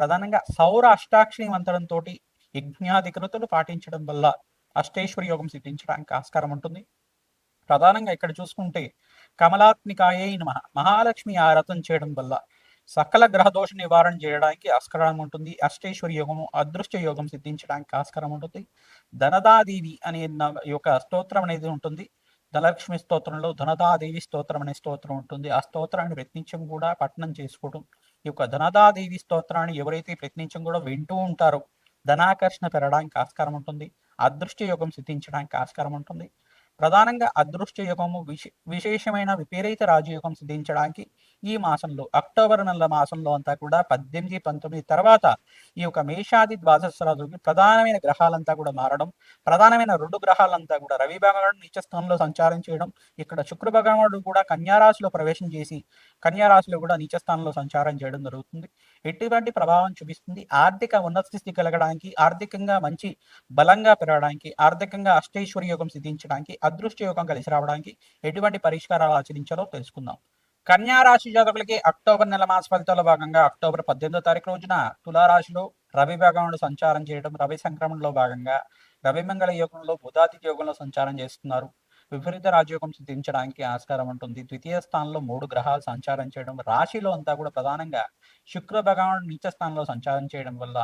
ప్రధానంగా సౌర అష్టాక్షరి మంత్రంతో యజ్ఞాధికృతులు పాటించడం వల్ల అష్టేశ్వరి యోగం సిద్ధించడానికి ఆస్కారం ఉంటుంది. ప్రధానంగా ఇక్కడ చూసుకుంటే కమలాత్మికాయే మహా మహాలక్ష్మి ఆరాధన చేయడం వల్ల సకల గ్రహ దోష నివారణ చేయడానికి ఆస్కారం ఉంటుంది. అష్టేశ్వరి యోగము అదృష్ట యోగం సిద్ధించడానికి ఆస్కారం ఉంటుంది. ధనదాదేవి అనే యొక్క స్తోత్రం అనేది ఉంటుంది. ధనలక్ష్మి స్తోత్రంలో ధనదాదేవి స్తోత్రం అనే స్తోత్రం ఉంటుంది. ఆ స్తోత్రాన్ని ప్రయత్నించడం కూడా పఠనం చేసుకోవడం ఈ యొక్క ధనదాదేవి స్తోత్రాన్ని ఎవరైతే ప్రయత్నించం కూడా వింటూ ఉంటారో ధనాకర్షణ పెరగడానికి ఆస్కారం ఉంటుంది. అదృష్ట యోగం సిద్ధించడానికి ఆస్కారం ఉంటుంది. ప్రధానంగా అదృష్ట యుగము విశే విశేషమైన విపరీత రాజయోగం సిద్ధించడానికి ఈ మాసంలో అక్టోబర్ నెల మాసంలో అంతా కూడా పద్దెనిమిది పంతొమ్మిది తర్వాత ఈ యొక్క మేషాది ద్వాదశ రాజుకి ప్రధానమైన గ్రహాలంతా కూడా మారడం ప్రధానమైన రెండు గ్రహాలంతా కూడా రవి భగవానుడు నీచస్థానంలో సంచారం చేయడం ఇక్కడ శుక్ర భగవానుడు కూడా కన్యారాశిలో ప్రవేశం చేసి కన్యారాశిలో కూడా నీచస్థానంలో సంచారం చేయడం జరుగుతుంది. ఎటువంటి ప్రభావం చూపిస్తుంది? ఆర్థిక ఉన్నత స్థితి కలగడానికి ఆర్థికంగా మంచి బలంగా పెరగడానికి ఆర్థికంగా అష్టైశ్వర్య యోగం సిద్ధించడానికి అదృష్ట యోగం కలిసి రావడానికి ఎటువంటి పరిష్కారాలు ఆచరించాలో తెలుసుకుందాం. కన్యా రాశి జాతకులకి అక్టోబర్ నెల మాస ఫలితాల భాగంగా అక్టోబర్ పద్దెనిమిదో తారీఖు రోజున తులారాశిలో రవి భాగంలో సంచారం చేయడం రవి సంక్రమణలో భాగంగా రవిమంగళ యోగంలో బుధాదిత్య యోగంలో సంచారం చేస్తున్నారు. విపరీత రాజయోగం సిద్ధించడానికి ఆస్కారం ఉంటుంది. ద్వితీయ స్థానంలో మూడు గ్రహాలు సంచారం చేయడం రాశిలో అంతా కూడా ప్రధానంగా శుక్ర భగవానుడు నీచ స్థానంలో సంచారం చేయడం వల్ల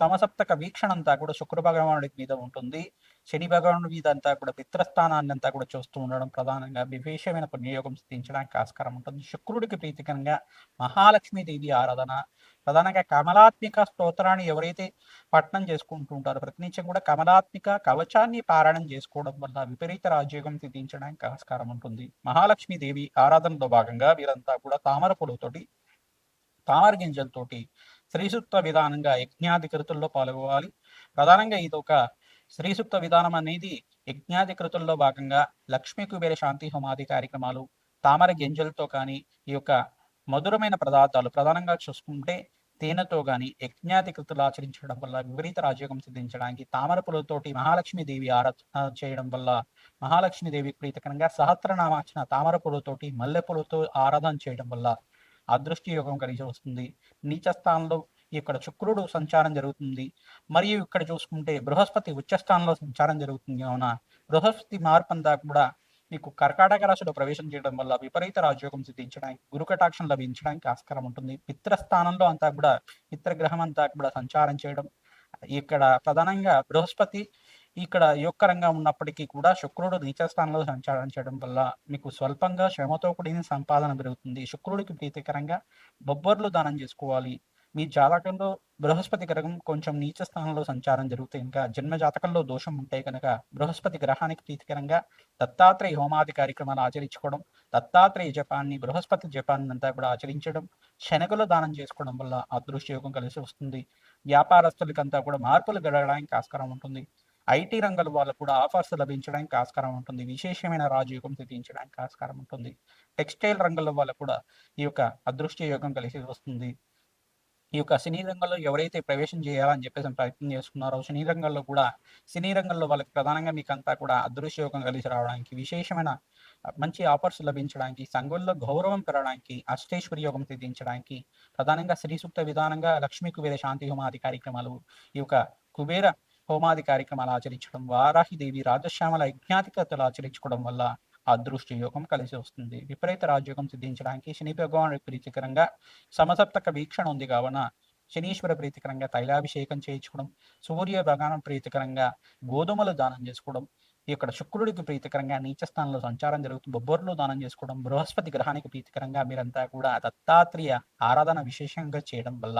సమసప్తక వీక్షణ అంతా కూడా శుక్ర భగవానుడి మీద ఉంటుంది. శని భగవానుడి మీద అంతా కూడా పిత్రస్థానాన్ని అంతా కూడా చూస్తూ ఉండడం ప్రధానంగా విశేషమైన పుణ్యయోగం సిద్ధించడానికి ఆస్కారం ఉంటుంది. శుక్రుడికి ప్రీతికరంగా మహాలక్ష్మీదేవి ఆరాధన ప్రధానంగా కమలాత్మిక స్తోత్రాన్ని ఎవరైతే పఠనం చేసుకుంటూ ఉంటారో ప్రతినిత్యం కూడా కమలాత్మిక కవచాన్ని పారాయణం చేసుకోవడం వల్ల విపరీత రాజయోగం సిద్ధించడానికి ఆస్కారం ఉంటుంది. మహాలక్ష్మీదేవి ఆరాధనలో భాగంగా వీరంతా కూడా తామర పొలతోటి తామర గింజలతోటి శ్రీసూక్త విధానంగా యజ్ఞాధికృతుల్లో పాల్గొవాలి. ప్రధానంగా ఇది ఒక శ్రీసూక్త విధానం అనేది యజ్ఞాధికృతుల్లో భాగంగా లక్ష్మీ కుబేర శాంతి హోమాది కార్యక్రమాలు తామర గింజలతో కానీ ఈ యొక్క మధురమైన పదార్థాలు ప్రధానంగా చూసుకుంటే తేనెతో గాని యజ్ఞాతి కృతులు ఆచరించడం వల్ల విపరీత రాజయోగం సిద్ధించడానికి తామర పూలతోటి మహాలక్ష్మీదేవి ఆరాధన చేయడం వల్ల మహాలక్ష్మీదేవి ప్రీతకరంగా సహస్రనామాచిన తామర పూలతోటి మల్లె పూలతో ఆరాధన చేయడం వల్ల అదృష్టి యోగం కలిసి వస్తుంది. నీచ స్థానంలో ఇక్కడ శుక్రుడు సంచారం జరుగుతుంది. మరియు ఇక్కడ చూసుకుంటే బృహస్పతి ఉచ్చ స్థానంలో సంచారం జరుగుతుంది. కావున బృహస్పతి మార్పు అంతా కూడా మీకు కర్కాటక రాశిలో ప్రవేశం చేయడం వల్ల విపరీత రాజయోగం సిద్ధించడానికి గురు కటాక్షం లభించడానికి ఆస్కారం ఉంటుంది. పిత్రస్థానంలో అంతా కూడా పిత్రగ్రహం అంతా కూడా సంచారం చేయడం ఇక్కడ ప్రధానంగా బృహస్పతి ఇక్కడ యోగకరంగా ఉన్నప్పటికీ కూడా శుక్రుడు నీచ స్థానంలో సంచారం చేయడం వల్ల మీకు స్వల్పంగా శ్రమతో కూడిన సంపాదన పెరుగుతుంది. శుక్రుడికి ప్రీతికరంగా బొబ్బర్లు దానం చేసుకోవాలి. మీ జాతకంలో బృహస్పతి గ్రహం కొంచెం నీచ స్థానంలో సంచారం జరుగుతే ఇంకా జన్మ జాతకంలో దోషం ఉంటే కనుక బృహస్పతి గ్రహానికి ప్రీతికరంగా దత్తాత్రేయ హోమాది కార్యక్రమాలు ఆచరించుకోవడం దత్తాత్రేయ జపాన్ని బృహస్పతి జపాన్ని అంతా కూడా ఆచరించడం శనగలు దానం చేసుకోవడం వల్ల అదృష్టయోగం కలిసి వస్తుంది. వ్యాపారస్తులకంతా కూడా మార్పులు గడగడానికి ఆస్కారం ఉంటుంది. ఐటీ రంగం వాళ్ళకు కూడా ఆఫర్స్ లభించడానికి ఆస్కారం ఉంటుంది. విశేషమైన రాజయోగం సిద్ధించడానికి ఆస్కారం ఉంటుంది. టెక్స్టైల్ రంగంలో వాళ్ళకు కూడా ఈ యొక్క అదృష్ట యోగం కలిసి వస్తుంది. ఈ యొక్క సినీ రంగంలో ఎవరైతే ప్రవేశం చేయాలని చెప్పేసి ప్రయత్నం చేస్తున్నారో సినీ రంగంలో కూడా సినీ రంగంలో వాళ్ళకి ప్రధానంగా మీకు అంతా కూడా అదృశ్యయోగం కలిసి రావడానికి విశేషమైన మంచి ఆఫర్స్ లభించడానికి సంఘంలో గౌరవం పెరగడానికి అష్టేశ్వరి యోగం సిద్ధించడానికి ప్రధానంగా శ్రీ సూక్త విధానంగా లక్ష్మీ కుబేర శాంతి హోమాది కార్యక్రమాలు ఈ యొక్క కుబేర హోమాది కార్యక్రమాలు ఆచరించడం వారాహిదేవి రాజశ్యామల యజ్ఞాతికతలు ఆచరించుకోవడం వల్ల అదృష్ట యోగం కలిసి వస్తుంది. విపరీత రాజయోగం సిద్ధించడానికి శని భగవానుడి ప్రీతికరంగా సమసప్తక వీక్షణ ఉంది కావున శనీశ్వర ప్రీతికరంగా తైలాభిషేకం చేయించుకోవడం సూర్య భగవాన్ ప్రీతికరంగా గోధుమలు దానం చేసుకోవడం ఇక్కడ శుక్రుడికి ప్రీతికరంగా నీచ స్థానంలో సంచారం జరుగుతుంది బొబ్బర్లు దానం చేసుకోవడం బృహస్పతి గ్రహానికి ప్రీతికరంగా మీరంతా కూడా దత్తాత్రేయ ఆరాధన విశేషంగా చేయడం వల్ల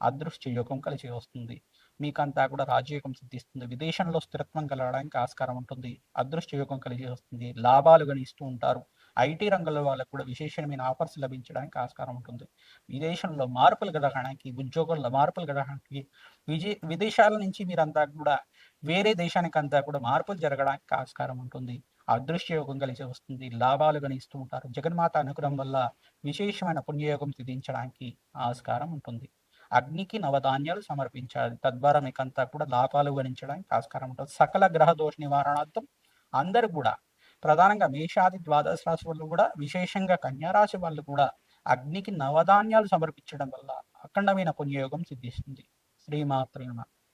అదృష్ట యోగం కలిసి వస్తుంది. మీకంతా కూడా రాజయోగం సిద్ధిస్తుంది. విదేశంలో స్థిరత్వం కలగడానికి ఆస్కారం ఉంటుంది. అదృష్ట యోగం కలిసి వస్తుంది. లాభాలు గణిస్తూ ఉంటారు. ఐటీ రంగంలో వాళ్ళకు కూడా విశేషమైన ఆఫర్స్ లభించడానికి ఆస్కారం ఉంటుంది. విదేశంలో మార్పులు గడగడానికి ఉద్యోగంలో మార్పులు గడగడానికి విజే విదేశాల నుంచి మీరంతా కూడా వేరే దేశానికి అంతా కూడా మార్పులు జరగడానికి ఆస్కారం ఉంటుంది. అదృశ్య యోగం కలిసి వస్తుంది. లాభాలు గణిస్తూ ఉంటారు. జగన్మాత అనుగ్రహం వల్ల విశేషమైన పుణ్యయోగం సిద్ధించడానికి ఆస్కారం ఉంటుంది. అగ్నికి నవధాన్యాలు సమర్పించాలి. తద్వారా మీకంతా కూడా లాభాలు గణించడానికి ఆస్కారం ఉంటుంది. సకల గ్రహ దోష నివారణార్థం అందరూ కూడా ప్రధానంగా మేషాది ద్వాదశ రాశి వాళ్ళు కూడా విశేషంగా కన్యారాశి వాళ్ళు కూడా అగ్నికి నవధాన్యాలు సమర్పించడం వల్ల అఖండమైన పుణ్యయోగం సిద్ధిస్తుంది. శ్రీమాత్రేమ